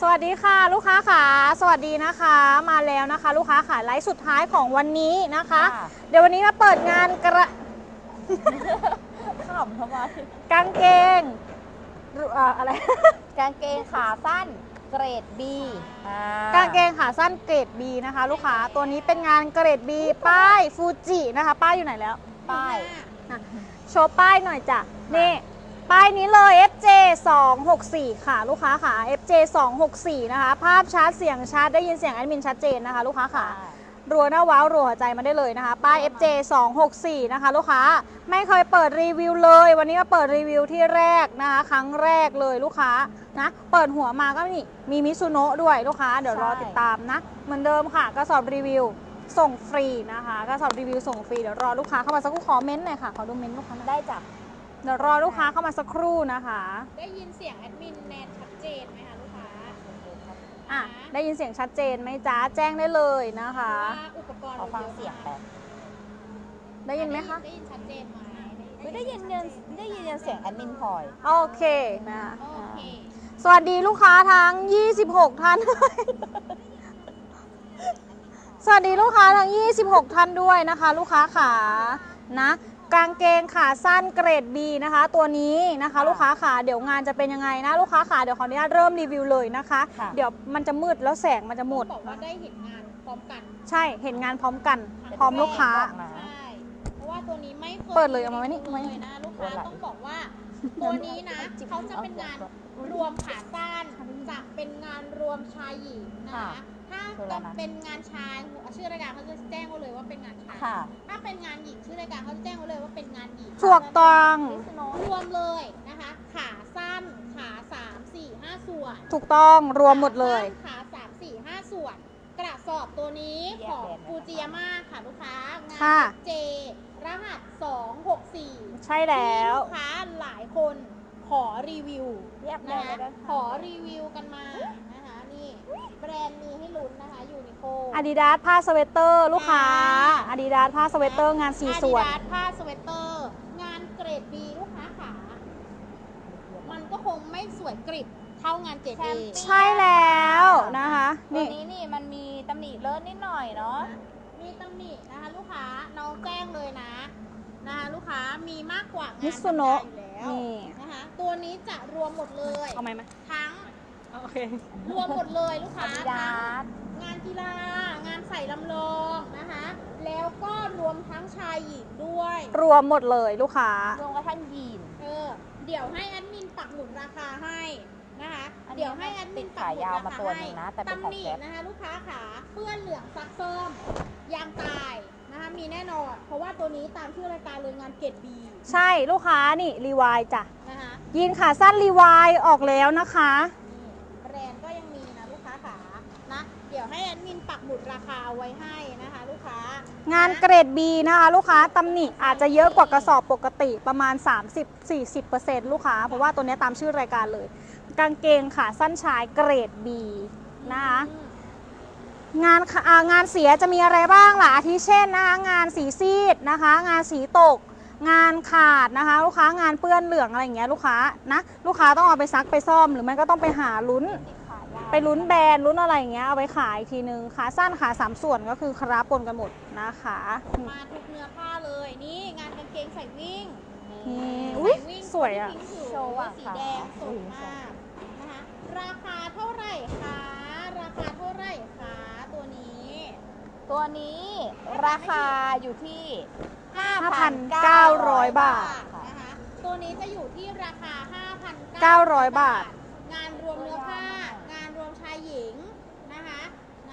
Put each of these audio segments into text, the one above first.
สวัสดีค่ะลูกค้าขาสวัสดีนะคะมาแล้วนะคะ ลูกค้าขาไลฟ์สุดท้ายของวันนี้นะคะ ค่ะ เดี๋ยววันนี้มาเปิดงานกระขำทำไมกางเกงหรือเอ่ออะไร กางเกงขาสั้นเกรด B อ่ากางเกงขาสั้นเกรด B นะคะ ลูกค้าตัวนี้เป็นงานเกรด B ป้ายฟูจินะคะ ป้ายอยู่ไหนแล้ว ป้ายอะโชว์ป้ายหน่อยจ้ะนี่ป้ายนี้เลย FJ 264 ค่ะ ลูกค้าค่ะ FJ 264 นะคะ ภาพชัดเสียงชัดได้ยินเสียงแอดมินชัดเจนนะคะ ลูกค้าค่ะรัวหน้าว้าวรัวหัวใจมาได้เลยนะคะ ป้าย FJ 264 นะคะ ลูกค้าไม่เคยเปิดรีวิวเลย วันนี้มาเปิดรีวิวที่แรกนะคะ ครั้งแรกเลยลูกค้านะ เปิดหัวมาก็นี่มีมิซูโนะด้วยลูกค้า เดี๋ยวรอใช่ติดตามนะ เหมือนเดิมค่ะกระสอบรีวิวส่งฟรีนะคะกระสอบรีวิวส่งฟรีเดี๋ยวรอลูกค้าเข้ามาสักครู่ขอเม้นต์หน่อยค่ะขอดูเม้นต์ลูกค้าหน่อยได้จ้ะ เดี๋ยวรอลูกค้าเข้ามาสักครู่นะคะได้ยินเสียงแอดมินแนนชัดเจนไหมคะลูกค้าอะได้ยินเสียงชัดเจนไหมจ๊ะแจ้งได้เลยนะคะว่าอุปกรณ์ขอฟังเสียงแป๊บได้ยินไหมคะได้ยินชัดเจนไหมไม่ได้ยินเงินได้ยินเสียงแอดมินพลอยโอเคนะโอเคสวัสดีลูกค้าทั้ง 26 ท่านสวัสดีลูกค้าทั้ง 26 ท่านด้วยนะคะ ลูกค้าขานะ กางเกงขาสั้นเกรด B นะคะ ตัวนี้นะคะค่ะลูกค้าขาเดี๋ยวงานจะเป็นยังไงนะ ลูกค้าขาเดี๋ยวขออนุญาตเริ่มรีวิวเลยนะคะ ค่ะ เดี๋ยวมันจะมืดแล้วแสงมันจะหมด บอกว่าได้เห็นงานพร้อมกัน ใช่เห็นงานพร้อมกัน พร้อมลูกค้า บอกนะ ใช่ เพราะว่าตัวนี้ไม่คยเปิดเลยเอามาไว้นี่เลยนะลูกค้าต้องบอกว่า ตัวนี้นะเขาจะเป็นงานรวมขาสั้นจะเป็นงานรวมชายหญิงนะคะ ถ้าจะเป็นงานชายชื่อรายการเขาจะแจ้งไว้เลยว่าเป็นงานชายค่ะ ถ้าเป็นงานหญิงชื่อรายการเขาจะแจ้งไว้เลยว่าเป็นงานหญิงถูกต้องมิสโนรวมเลยนะคะ ขาสั้นขาสามสี่ห้าส่วนถูกต้องรวมหมดเลย ขาสามสี่ห้าส่วน กระสอบตัวนี้ของฟูจิยาม่าค่ะลูกค้างาค่ะ นเจรหัสสองหกสี่ ใช่แล้วลูกค้าหลายคนขอรีวิวเรียบนะเลยคะได้ขอรีวิวกันมา นะคะนี่แบรนด์มีให้ลุ้นนะคะยูนิโคอาดิดาสผ้าสเวตเตอร์ ลูกค้าอาดิดาสผ้าสเวตเตอร์งานสี่ส่วน อาดิดาสผ้าสเวตเตอร์ งานเกรดดีลูกค้าขามันก็คงไม่สวยกริบเท่างานเกรดเอใช่แล้วนะคะตัวนี่นี้นี่มันมีตำหนิเลอะนิดหน่อยเนาะ มีตำหนินะคะ ลูกค้าน้องแจ้งเลยนะนะคะลูกค้ามีมากกว่างานมิซุโนะธรรมดาอยู่แล้วนี่นะคะตัวนี้จะรวมหมดเลย เอาไหมไหมทั้ง โอเค รวมหมดเลยลูกค้าอาดิดาทั้งสงานกีฬา งานใส่ลำลองนะคะ แล้วก็รวมทั้งชายหญิงด้วย รวมหมดเลยลูกค้า รวมกระทั่งยีน เออ เดี๋ยวให้แอดมินปักหมุดราคาให้นะคะอันนี้เดี๋ยวให้แอดมินปักหมุดติดขายาวรามาคาตัวหให้นึ่งนะแต่เป็นของตำหนิแก๊ป นะคะ ลูกค้าขาเปื้อนเหลืองซักส้มยางตายนะคะมีแน่นอน เพราะว่าตัวนี้ตามชื่อรายการเลยงานเกรดบีใช่ลูกค้านี่รีวายจ้ะนะคะ ยีนขาสั้นรีวายออกแล้วนะคะ นี่แบรนด์ก็ยังมีนะลูกค้าขานะ เดี๋ยวให้แอดมินปักหมุดราคาเอาไว้ให้นะคะลูกค้างานเกรด B นะคะลูกค้าตำหนิอาจจะเยอะกว่ากระสอบปกติประมาณ 30-40%ลูกค้า เพราะว่าตัวเนี้ยตามชื่อรายการเลย กางเกงขาสั้นชายเกรด B นะคะ อืมงานค่ะอ่างานเสียจะมีอะไรบ้างล่ะอาทิเช่นนะคะงานสีซีดนะคะ งานสีตก งานขาดนะคะ ลูกค้างานเปื้อนเหลืองอะไรอย่างเงี้ยลูกค้านะลูกค้าต้องเอาไปซักไปซ่อมหรือไม่ก็ต้องไปหาลุ้น ติด ไปลุ้นแบรนด์ลุ้นอะไรอย่างเงี้ยเอาไปขายอีกทีนึงขาสั้นขาสามส่วนก็คือคราปนกันหมดนะคะมาทุกเนื้อผ้าเลยนี่งานกางเกงใส่วิ่งนี่อุ้ยใวิ่งสวยอะที่ทิ้งโชว์อะสีค่ะ แดงสวยมากนะคะราคาเท่าไหร่คะราคาเท่าไหร่คะตัวนี้ตัวนี้ราคาอยู่ที่ 5,900 บาท นะคะตัวนี้จะอยู่ที่ราคา900บาท งานรวมเนื้อผ้างานรวมชายหญิงนะคะ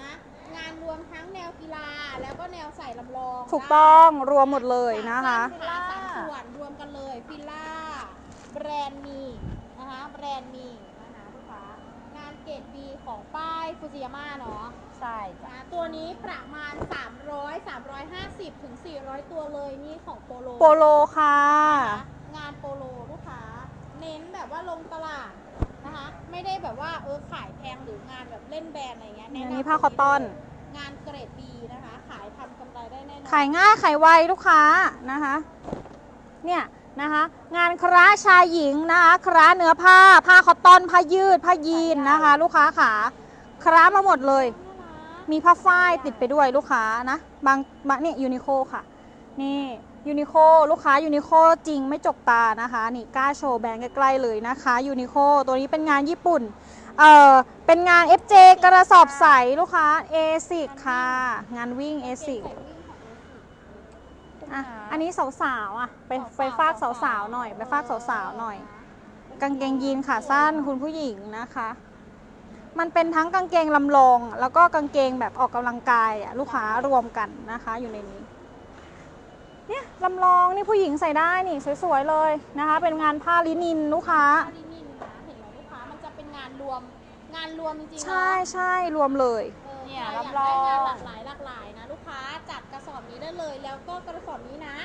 นะงานรวมทั้งแนวกีฬาแล้วก็แนวใส่ลำลองถูกต้องรวมหมดเลยนะคะขาสามส่วนรวมกันเลยฟิลล่าแบรนด์มีนะคะแบรนด์มีนะคะลูกค้างานเกรด B ของป้ายฟูจิยาม่าเนาะ ใช่จ้ะนะตัวนี้ประมาณ 300 350 ถึง 400 ตัวเลยนี่ของโปโลโปโลค่ะ นะคะงานโปโลลูกค้า เน้นแบบว่าลงตลาด นะคะ ไม่ได้แบบว่าเออขายแพงหรืองานแบบเล่นแบรนด์อะไรเงี้ยแนะอันนำนี้ผ้าคอตตอน งานเกรด B นะคะ ขายทำกำไรได้แน่นอนขายง่ายขายไวลูกค้านะคะ เนี่ยนะคะ งานคร้าชายหญิงนะคะคร้าเนื้อผ้า ผ้าคอตตอนผ้ายืด ผ้ายีนนะคะ ลูกค้าขาคร้ามาหมดเลยมีผ้าฝ้ายติดไปด้วยลูกค้านะ บางบางเนี่ยยูนิโคค่ะ นี่ ยูนิโคลูกค้ายูนิโคจริงไม่จกตานะคะนี่กล้าโชว์แบรนด์ใกล้ๆเลยนะคะยูนิโคตัวนี้เป็นงานญี่ปุ่นเออเป็นงาน FJ กระสอบใสลูกค้า A10 ค่ะ งานวิ่ง A10 อะอันนี้สาวๆอะไปไปฟากสาวๆหน่อย ไปฟากสาวๆหน่อย กางเกงยีนขาสั้นคุณผู้หญิงนะคะ มันเป็นทั้งกางเกงลำลอง แล้วก็กางเกงแบบออกกำลังกายอะลูกค้ารวมกันนะคะอยู่ในนี้ เนี่ยลำลองนี่ผู้หญิงใส่ได้นี่สวยๆเลยนะคะ เป็นงานผ้าลินินลูกค้า ผ้าลินินนะเห็นไหมลูกค้ามันจะเป็นงานรวมงานรวมจริงๆเนอะ ใช่ใช่รวมเลยเออเนี่ยใครอยากรับรอง ได้งานหลากหลายหลากหลายนะ ลูกค้าจัดกระสอบนี้ได้เลย แล้วก็กระสอบนี้นะ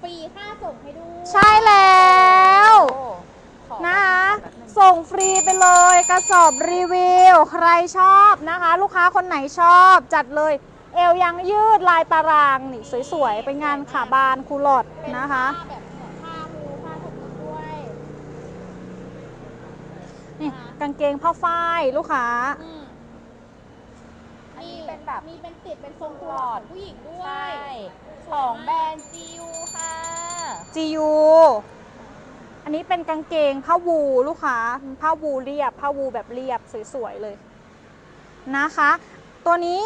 ฟรีค่าส่งให้ด้วยใช่แล้วโอ้ขอนะคะแบบนึงส่งฟรีไปเลยกระสอบรีวิว ใครชอบนะคะ ลูกค้าคนไหนชอบจัดเลย เอวยังยืดลายตารางนี่สวยๆ เป็นงานขาบานคูลอดเป็นนะคะผ้าแบบเหมือนผ้ามูผ้าถุงมือด้วยนี่กางเกงผ้าฝ้ายลูกค้าอืมอันนี้เป็นแบบมีเป็นติดเป็นทรงกรอดผู้หญิงด้วใช่ยของแบรนด์จิวค่ะ GU อันนี้เป็นกางเกงผ้าวูลูกค้า ผ้าวูเรียบ ผ้าวูแบบเรียบสวยๆเลยนะคะ ตัวนี้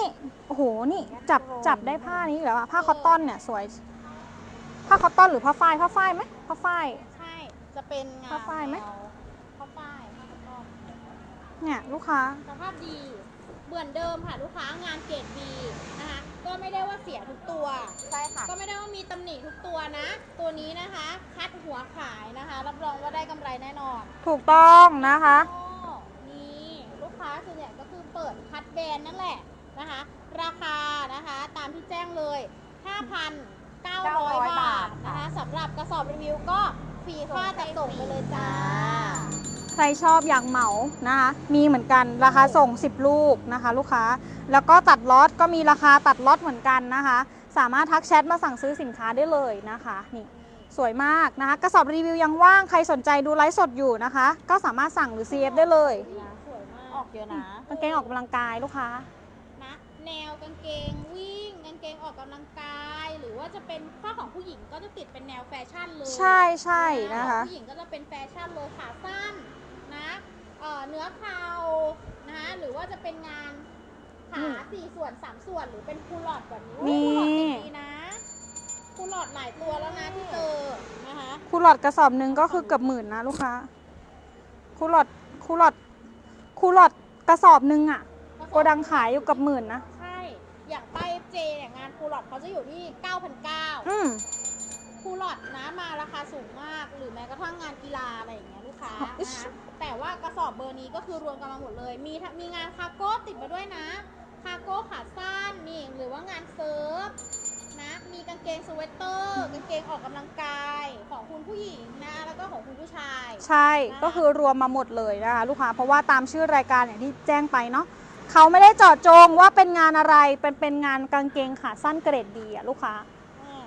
โอ้โหนี่จับจับได้ผ้านี้แล้วอะผ้าคอตตอนเนี่ยสวย ผ้าคอตตอนหรือผ้าฝ้ายผ้าฝ้ายไหมผ้าฝ้าย ใช่ จะเป็นงานผ้าฝ้ายไหม แนวผ้าฝ้ายผ้าคอตตอนเนี่ยลูกค้า สภาพดีเหมือนเดิมค่ะลูกค้างานเกรดดีนะคะ ก็ไม่ได้ว่าเสียทุกตัว ใช่ค่ะ ก็ไม่ได้ว่ามีตำหนิทุกตัวนะ ตัวนี้นะคะ คัดหัวขายนะคะ รับรองว่าได้กำไรแน่นอน ถูกต้องนะคะก็นี่ ลูกค้าส่วนใหญ่ก็คือเปิดคัดแบรนด์นั่นแหละนะคะ ราคานะคะตามที่แจ้งเลย 5,900 บาทนะคะสำหรับกระสอบรีวิวก็ฟรีค่าจัดส่งไปเลยจ้า ใครชอบอยากเหมานะคะ มีเหมือนกันราคาส่ง 10 ลูกนะคะ ลูกค้า แล้วก็ตัดล็อตก็มีราคาตัดล็อตเหมือนกันนะคะ สามารถทักแชทมาสั่งซื้อสินค้าได้เลยนะคะนี่สวยมากนะคะ กระสอบรีวิวยังว่างใครสนใจดูไลฟ์สดอยู่นะคะ ก็สามารถสั่งหรือ CF ได้เลยสวยมาก ออกเยอะนะกางเกงออกกำลังกายลูกค้า นะ แนวกางเกงวิ่งกางเกงออกกำลังกาย หรือว่าจะเป็นผ้าของผู้หญิงก็จะติดเป็นแนวแฟชั่นเลยใช่ใช่นะคะผู้หญิงก็จะเป็นแฟชั่นเลยขาสั้นนะเอ่อเนื้อเข่านะหรือว่าจะเป็นงานขาสี่ส่วนสามส่วนหรือเป็นคูลอดแบบนี้นี่ คูลอดติดดีนะคูลอดหลายตัวแล้วนะที่เจอนะคะ คูลอดกระสอบหนึ่งก็คือเกือบหมื่นนะลูกค้าคูลอดคูลอด คูลอดกระสอบหนึ่งอะโกดังขายอยู่เกับหมื่นนะใช่ อย่างป้ายเจเนี่ยงานคูลอดเขาจะอยู่ที่ 9,900อืมคูลอดนะมาราคาสูงมาก หรือแม้กระทั่งงานกีฬาอะไรอย่างเงี้ยลูกค้าอิ๊นะชคะแต่ว่ากระสอบเบอร์นี้ก็คือรวมกันมาหมดเลย มีทั้งมีงานคาร์โก้ติดมาด้วยนะ คาร์โก้ขาสั้นนี่หรือว่างานเซิร์ฟนะ มีกางเกงสเวตเตอร์กางเกงออกกำลังกายของคุณผู้หญิงนะแล้วก็ของคุณผู้ชายใช่ก็คือรวมมาหมดเลยนะคะลูกค้าเพราะว่าตามชื่อรายการอย่างที่แจ้งไปเนาะเขาไม่ได้เจาะจงว่าเป็นงานอะไรเป็นเป็นงานกางเกงขาสั้นเกรดดีอะลูกค้าอืม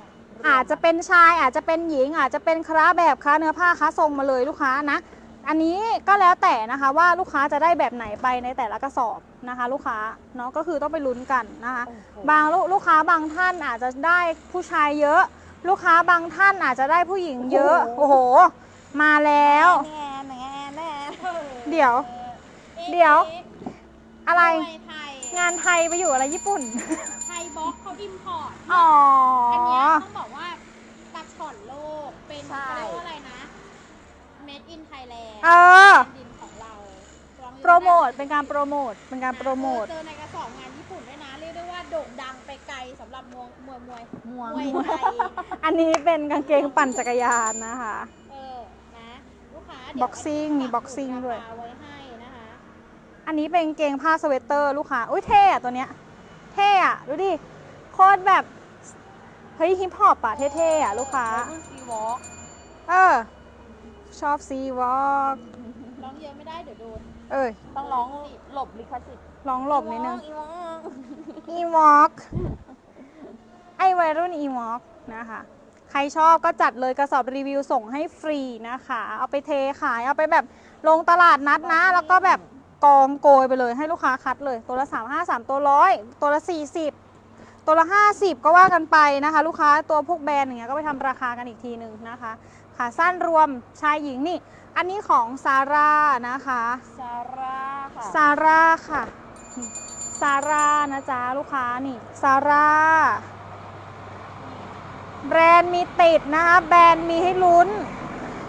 อาจจะเป็นชายอาจจะเป็นหญิง อาจจะเป็นคร้าแบบค้าเนื้อผ้าค้าทรงมาเลยลูกค้านะ อันนี้ก็แล้วแต่นะคะว่าลูกค้าจะได้แบบไหนไปในแต่ละกระสอบนะคะ ลูกค้าเนาะก็คือต้องไปลุ้นกันนะคะโอ้โหบางลูกลูกค้าบางท่านอาจจะได้ผู้ชายเยอะ ลูกค้าบางท่านอาจจะได้ผู้หญิงเยอะ โอ้โห มาแล้วแง่แง่แง่เดี๋ยวอ๊ะเดี๋ยวอ๊ะอะไรมวยไทยงานไทยไปอยู่อะไรญี่ปุ่น ไทยบ็อกเขาอิมพอร์ตอ๋ออัอันเนี้ยต้องบอกว่ากระชอนโลกเป็นใช่เขาเรียกว่าอะไรนะ Made in Thailand เออแผ่นดินของเราลองดูโปรโมท เป็นการโปรโมท เป็นการโปรโมท เจอในกระสอบงานญี่ปุ่นด้วยนะ เรียกได้ว่าโด่งดังไปไกลสำหรับมวยมวยมวยม่วงมวยไทยอันนี้เป็นกางเกงปั่นจักรยานนะคะ เออ นะ ลูกค้าเดี๋ยว Boxing มี boxing ด้วยราคาไว้ให้นะคะ อันนี้เป็นกางเกงผ้าสเวตเตอร์ลูกค้า อุ้ยเท่อะตัวเนี้ย เท่อะดูดิ โคตรแบบ เฮ้ยฮิปฮอปอะเท่ๆอะลูกค้ารุ่นซีวอล์กเออ ชอบซีวอล์กร้องเยอะไม่ได้เดี๋ยวโดน เอ้ยต้องร้องหลบลิขสิทธิ์ลองหลบนิดนึง อีวองอีวอล์กไอวัยรุ่นอีวอล์กนะคะ ใครชอบก็จัดเลยกระสอบรีวิวส่งให้ฟรีนะคะ เอาไปเทขายเอาไปแบบลงตลาดนัดนะ แล้วก็แบบกองโกยไปเลยให้ลูกค้าคัดเลย ตัวละ 3 5 3 ตัวร้อยตัวละ 40 ตัวละ 50 ก็ว่ากันไปนะคะ ลูกค้าตัวพวกแบรนด์อย่างเงี้ยก็ไปทำราคากันอีกทีหนึ่งนะคะ ขาสั้นรวมชายหญิงนี่ อันนี้ของซาร่านะคะซาร่าค่ะซาร่าค่ะนี่ซาร่านะจ๊ะลูกค้านี่ซาร่าแบรนด์มีติดนะคะ แบรนด์มีให้ลุ้น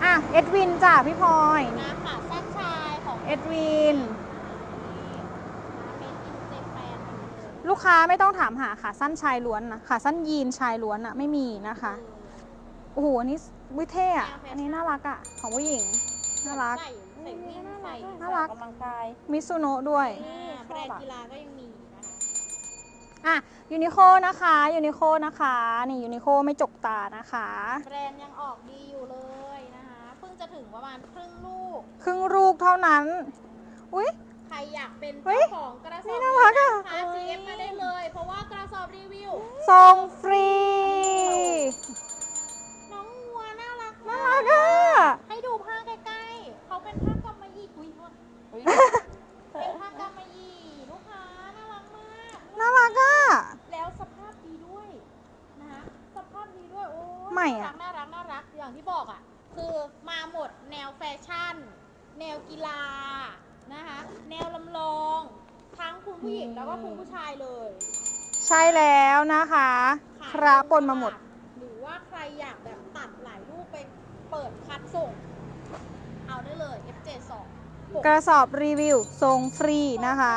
อะ เอ็ดวินจ้ะพี่พลอยนะค่ะสั้นชายของเอ็ดวินเมนอินเจแปนลูกค้าไม่ต้องถามหาขาสั้นชายล้วนนะขาสั้นยีนชายล้วนอะไม่มีนะคะ โอ้โหอันนี้ วิเท่อะอันนี้น่ารักอะของผู้หญิง น่ารัก ใส่ใส่วิ่งใส่น่ารัก ออกกำลังกายมิซูโนะด้วย อ่าแบรนด์กีฬาก็ยังมีนะคะอะยูนิโคนะคะยูนิโคนะคะ นี่ยูนิโคไม่จกตานะคะ แบรนด์ยังออกดีอยู่เลยนะคะเพิ่งจะถึงประมาณครึ่งลูก ครึ่งลูกเท่านั้น อุ้ย ใครอยากเป็นเฮ้เจ้ายของกระสนี่อบน่ารักอะ นะคะ CF มาได้เลย เพราะว่ากระสอบรีวิวส่งฟรี น้องวัวน่ารัก น่ามาก รักอะ ให้ดูผ้าใกล้ๆ เขาเป็นผ้ากำมะหยี่คุยโทษ อุ๊ย เป็นผ้ากำมะหยี่ลูกค้าน่ารักมาก น่ารักอะ แล้วสภาพดีด้วยนะคะสภาพดีด้วย โอ้ย ใหม่อะ น่ารักน่ารักน่ารัก อย่างที่บอกอะ คือมาหมดแนวแฟชั่น แนวกีฬา นะคะ แนวลำลอง ทั้งคุณผู้หญิงแล้วก็คุณผู้ชายเลย ใช่แล้วนะคะ ขาย คระปนมาหมด หรือว่าใครอยากแบบตัดหลายรูปไปเปิดคัดส่ง เอาได้เลย FJ2 กระสอบรีวิวส่งฟรีนะคะ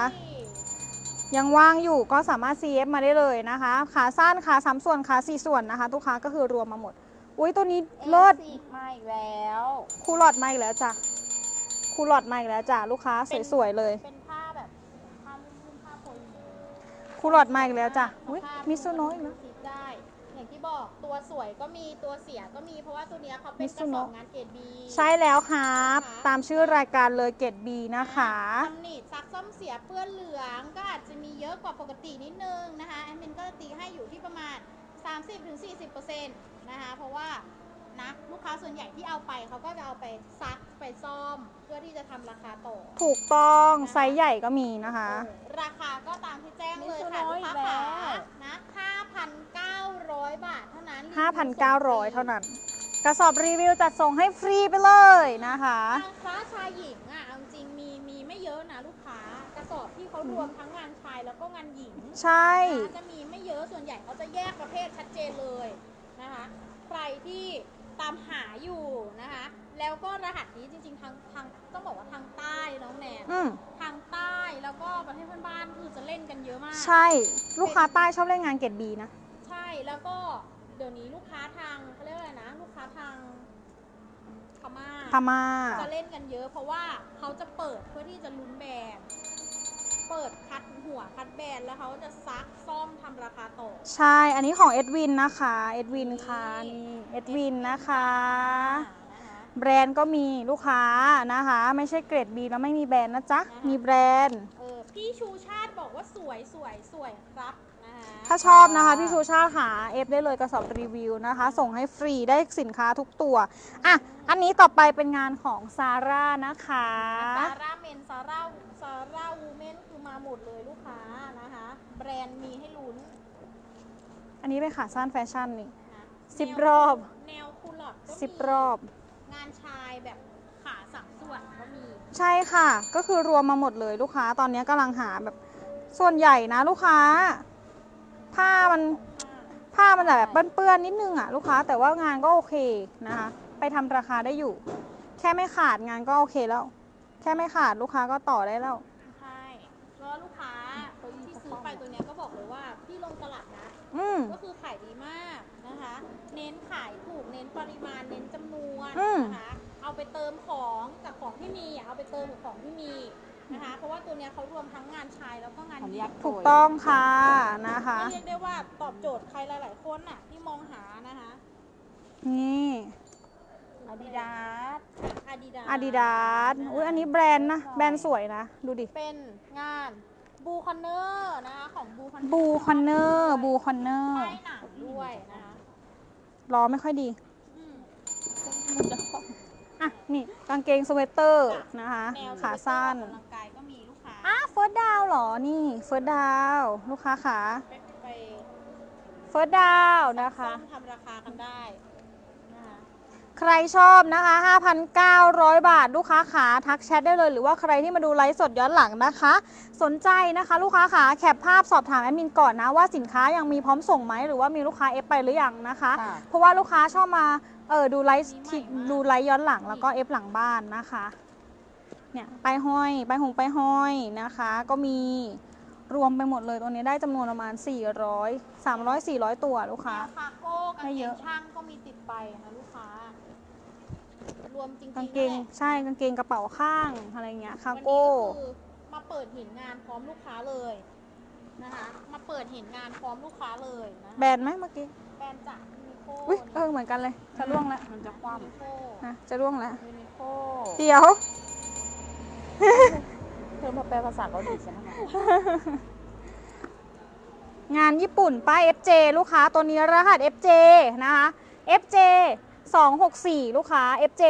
ยังว่างอยู่ก็สามารถ CF มาได้เลยนะคะ ขาสั้นขาสามส่วนขาสี่ส่วนนะคะลูกค้าก็คือรวมมาหมด อุ้ยตัวนี้เลิศอีกมาอีกแล้วคูลอดมาอีกแล้วจ้ะคูลอดมาอีกแล้วจ้ะลูกค้าสวยๆเลยเป็นผ้าแบบผ้าลุ่มๆผ้าโพลีคูลอดมาอีกแล้วจ้ะอุ้ยผ้ามิซูโนะอีกแล้ว บอกตัวสวยก็มีตัวเสียก็มีเพราะว่าตัวเนี้ยเขาเป็นกระส Mizuno อบงานเกรดบีใช่แล้วครับ ตามชื่อรายการเลยเกตบีนะคะตำหนิซักซ่อมเสียเปื้อนเหลืองก็อาจจะมีเยอะกว่าปกตินิดนึงนะคะแอดมินก็จะตีให้อยู่ที่ประมาณ 30-40%นะคะเพราะว่านะลูกค้าส่วนใหญ่ที่เอาไปเขาก็จะเอาไปซักไปซ่อมเพื่อที่จะทำราคาต่อ ถูกต้องไซส์ใหญ่ก็มีนะคะเออราคาก็ตามที่แจ้งเลยมิค่ะซูโนะลูกค้าอีกแล้ขาวนะ5,900 บาทเท่านั้น5,900 เท่านั้น กระสอบรีวิวจัดส่งให้ฟรีไปเลยนะคะทางค้าชายหญิงอะเอาจริงมีมีไม่เยอะนะลูกค้ากระสอบที่เขารวมทั้งงานชายแล้วก็งานหญิง ใช่นะคะจะมีไม่เยอะส่วนใหญ่เขาจะแยกประเภทชัดเจนเลยนะคะ ใครที่ตามหาอยู่นะคะ แล้วก็รหัสนี้จริง ๆ ทางทางต้องบอกว่าทางใต้น้องแนนอืมทางใต้แล้วก็ประเทศเพื่อนบ้านคือจะเล่นกันเยอะมาก ใช่ ลูกค้าใต้ชอบเล่นงานเกตบีนะ ใช่แล้วก็เดี๋ยวนี้ลูกค้าทางเขาเรียกว่าอะไรนะ ลูกค้าทางพม่าพม่า จะเล่นกันเยอะ เพราะว่าเขาจะเปิดเพื่อที่จะลุ้นแบรนด์เปิดคัดหัวคัดแบรนด์แล้วเขาจะซักซ่อมทำราคาต่อ ใช่ อันนี้ของเอ็ดวินนะคะ เอ็ดวินค่ะนี่เอ็ดวินนะคะนะคะ แบรนด์ก็มีลูกค้านะคะ ไม่ใช่เกรด B แล้วไม่มีแบรนด์นะจ๊ะ นะคะ มีแบรนด์ เออพี่ชูชาติบอกว่าสวยสวยสวยครับนะคะถ้าชอบนะคะ พี่ชูชาติหาเอฟได้เลยกระสอบรีวิวนะคะ ส่งให้ฟรีได้สินค้าทุกตัวอะอันนี้ต่อไปเป็นงานของซาร่านะคะ ซาร่าเมนซาร่าซาร่าวูเมนคือมาหมดเลยลูกค้านะคะ แบรนด์มีให้ลุ้นอันนี้เป็นขาสั้นแฟชั่นนี่นะสิบแนวรอบ แนวคูลอดก็มีสิบรอบ งานชายแบบขาสามส่วนก็มี ใช่ค่ะ ก็คือรวมมาหมดเลยลูกค้าตอนนี้กำลังหาแบบส่วนใหญ่นะลูกค้า ผ้ามันผ้ามันแบบเปื้อนๆนิดนึงอะลูกค้าแต่ว่างานก็โอเคนะคะ ไปทำราคาได้อยู่ แค่ไม่ขาดงานก็โอเคแล้ว แค่ไม่ขาดลูกค้าก็ต่อได้แล้วใช่เพราะว่าลูกค้าที่ซื้อไปตัวเนี้ยก็บอกเลยว่าพี่ลงตลาดนะ อืมก็คือขายดีมากนะคะ เน้นขายถูกเน้นปริมาณเน้นจำนวนอืม นะคะเอาไปเติมของกับของที่มีอะเอาไปเติมกับของที่มีนะคะ เพราะว่าตัวเนี้ยเขารวมทั้งงานชายแล้วก็งานขออหนุญิญางตถูกต้องค่ะนะคะ ก็เรียกได้ว่าตอบโจทย์ใครหลายๆคนน่ะที่มองหานะคะนี่อาดิดาสอาดิดาอาดิดาสอุ้ยอันนี้แบรนด์นะ แบรนด์สวยนะ ดูดิเป็นงานบูคอนเนอร์นะคะของบูคอนบูคอนเนอร์บูคอนเนอร์ป้ายหนังด้วยนะคะ ล้อไม่ค่อยดีอืมอะ นี่กางเกงสเวตเตอร์นะคะ แนวขาสั้น ออกกำลังกายก็มีลูกค้าอะเฟิร์สดาวเหรอ นี่เฟิร์สดาวลูกค้าขาไปไปเฟิร์สดาวนะคะซ่อมทำราคากันได้นะคะ ใครชอบนะคะ 5,900 บาท ลูกค้าขาทักแชทได้เลย หรือว่าใครที่มาดูไลฟ์สดย้อนหลังนะคะ สนใจนะคะ ลูกค้าขาแคปภาพสอบถามแอดมินก่อนนะว่าสินค้ายังมีพร้อมส่งไหมหรือว่ามีลูกค้าเอฟไปหรือยังนะคะ ค่ะเพราะว่าลูกค้าชอบมาเออดูไลฟ์ที่ดูไลฟ์ย้อนหลังแล้วก็เอฟหลังบ้านนะคะเนี่ยไปายห้อยไปายหงไปายห้อยนะคะ ก็มีรวมไปหมดเลยตัวนี้ได้จำนวนประมาณ 400 300 400 ตัวลูกค้าแนวคาโก้กางไม่เกเยงอะช่างก็มีติดไปนะลูกค้า รวมจริงๆกางเกงนั่นแหละใช่กางเกงกระเป๋าข้างอะไรเงี้ยคาวันนี้โก้คือมาเปิดเห็นงานพร้อมลูกค้าเลยนะคะมาเปิดเห็นงานพร้อมลูกค้าเลยนะคะแบรนด์ไหมเมื่อกี้แบรนด์จากยูนิโคอุ้ยเออเหมือนกันเลยจะร่วงแล้วมันจะคว่ยูนิโคนะจะร่วงแล้วำยูนิโคเดี๋ยว เธอมาแปลภาษาเกาหลีใช่ไหมคะงานญี่ปุ่นป้าย FJ ลูกค้าตัวนี้รหัส FJ นะคะ FJ 264 ลูกค้า FJ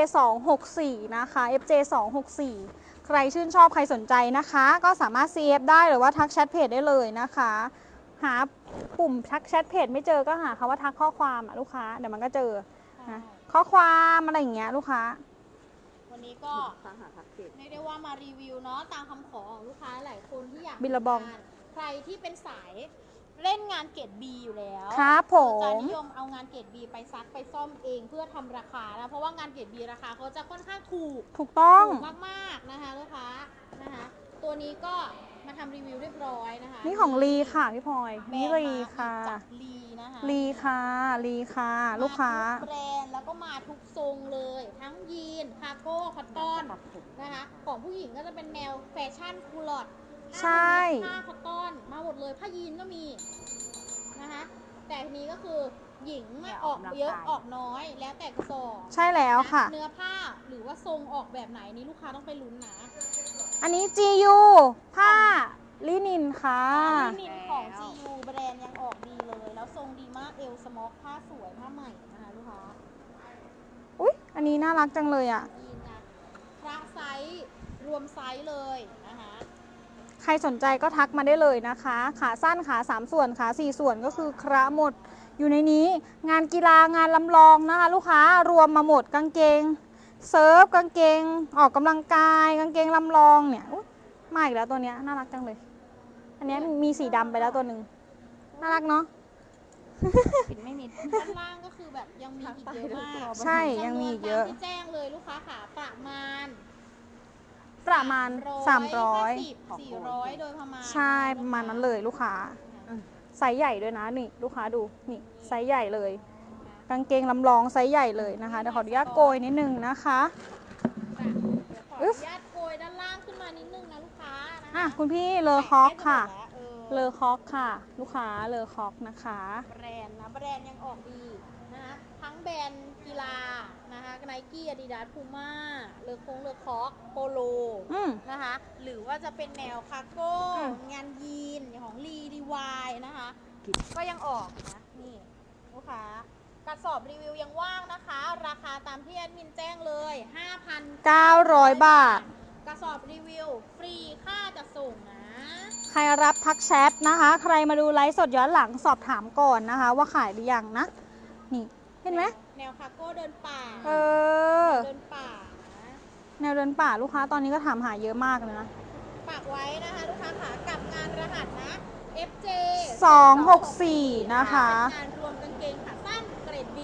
264นะคะ FJ 264 ใครชื่นชอบใครสนใจนะคะ ก็สามารถ CF ได้หรือว่าทักแชทเพจได้เลยนะคะ หาปุ่มทักแชทเพจไม่เจอก็หาคำว่าทักข้อความอะลูกค้าเดี๋ยวมันก็เจอใช่นะข้อความอะไรอย่างเงี้ยลูกค้า วันนี้ก็ทางหาทักเกตเรียกได้ว่ามารีวิวเนาะตามคำขอของลูกค้าหลายคนที่อยากบิลลาบองทำงานใครที่เป็นสาย เล่นงานเกรด B อยู่แล้วครับผจะม นิยมเอางานเกรด B ไปซักไปซ่อมเองเพื่อทำราคานะเพราะว่างานเกรด B ราคาเขาจะค่อนข้างถูก ถูกต้อง ถูกมากๆนะคะลูกค้านะคะ ตัวนี้ก็มาทำรีวิวเรียบร้อยนะคะนี่ของลีค่ะพี่พลอยแบรนี่นด์ลีมาค่ะ จากลีนะคะลีค่ะ ลีค่ะลูกค้ามทุกแบรนด์แล้วก็มาทุกทรงเลย ทั้งยีนคาร์โก้คอตตอนตัดผมนะคะ ของผู้หญิงก็จะเป็นแนวแฟชั่นคูลอด ใช่ ผ้าคอตตอนมาหมดเลยผ้ายีนก็มีนะคะ แต่ทีนี้ก็คือหญิงอะออกเยอะออกน้อยแล้วแต่กระสอบใช่แล้วค่ะ เนื้อผ้าหรือว่าทรงออกแบบไหนนี่ลูกค้าต้องไปลุ้นนะ อันนี้ GU ผ้าลินินค่ะลินินของ GU แบรนด์ยังออกดีเลย แล้วทรงดีมากเอลสมอกผ้าสวยผ้าใหม่นะคะลูกค้าอุ๊ยอันนี้น่ารักจังเลยอะยีนนะพระไซส์รวมไซส์เลยนะคะ ใครสนใจก็ทักมาได้เลยนะคะ ขาสั้นขา 3 ส่วนขา 4 ส่วนก็คือคระหมด อยู่ในนี้งานกีฬางานลำลองนะคะ ลูกค้ารวมมาหมดกางเกงเซิร์ฟกางเกงออกกำลังกาย กางเกงลำลองเนี่ยอุ๊ยมาอีกแล้วตัวเนี้ยน่ารักจังเลย อันเนี้ยมีสีดำไปแล้วตัวหนึ่งน่ารักเนาะปิดไม่มีด้านล่างก็คือแบบยังมีอีกเยอะมากใช่ยังมีอีกเยอะจำนวนตามที่แจ้งเลยลูกค้าค่ะประมาณ ประมาณ 300สี่ร้อยโดยประมาณใช่ประมาณนั้นเลยลูกค้าไซส์ใหญ่ด้วยนะนี่ลูกค้าดูนี่ไซส์ใหญ่เลย กางเกงลำลองไซส์ใหญ่เลยนะคะเดี๋ยวขออนุญาตโกยนิดนึงนะคะขออนุญาตโกยด้านล่างขึ้นมานิดนึงนะลูกค้านะคะอะคุณพี่เลอคอกค่ะแปะให้ดูเลแล้วอคอกค่ะ ลูกค้าเลอคอกนะคะเออแบรนด์นะแบรนด์ยังออกดีนะคะทั้ง แบรนด์กีฬานะคะไนกี้อาดิดาสพูม่าเลอคงเลอคอกโปโลอืม นะคะ หรือว่าจะเป็นแนวคาร์โก้ อืม งานยีนของลีดีวายนะคะ ก็ยังออกนะ นี่ลูกค้ากระสอบรีวิวยังว่างนะคะ ราคาตามที่แอดมินแจ้งเลย5,900 900 บาท กระสอบรีวิว ฟรีค่าจะส่งนะ ใครรับทักแชทนะคะ ใครมาดูไลฟ์สดย้อนหลังสอบถามก่อนนะคะ ว่าขายหรือยังนะ นี่ เห็นไหมแนวคาร์โก้เดินป่าเออ เดินป่านะแนวเดินป่าลูกค้าตอนนี้ก็ถามหาเยอะมากเลยนะฝากไว้นะคะลูกค้าขากับงานรหัสนะ FJ 264 นะคะ เป็นงานรวมกางเกงขาสั้นเกรด B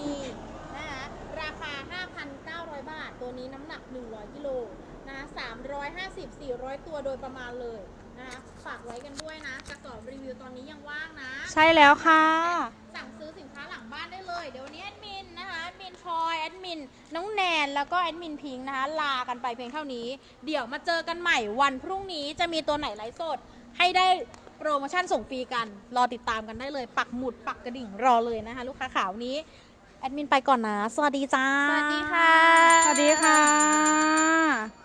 นะคะราคา 5,900 บาท ตัวนี้น้ำหนัก 100กิโลนะคะ350 400 ตัวโดยประมาณเลย นะคะ ฝากไว้กันด้วยนะ กระสอบรีวิวตอนนี้ยังว่างนะ ใช่แล้วค่ะ สั่งซื้อสินค้าหลังบ้านได้เลย เดี๋ยววันนี้แอดมินนะคะ แอดมินพลอย แอดมินน้องแนน แล้วก็แอดมินพิงค์นะคะ ลากันไปเพียงเท่านี้ เดี๋ยวมาเจอกันใหม่วันพรุ่งนี้จะมีตัวไหนไลฟ์สด ให้ได้โปรโมชั่นส่งฟรีกัน รอติดตามกันได้เลย ปักหมุดปักกระดิ่งรอเลยนะคะ ลูกค้าขาวนี้ แอดมินไปก่อนนะ สวัสดีจ้า สวัสดีค่ะ สวัสดีค่ะ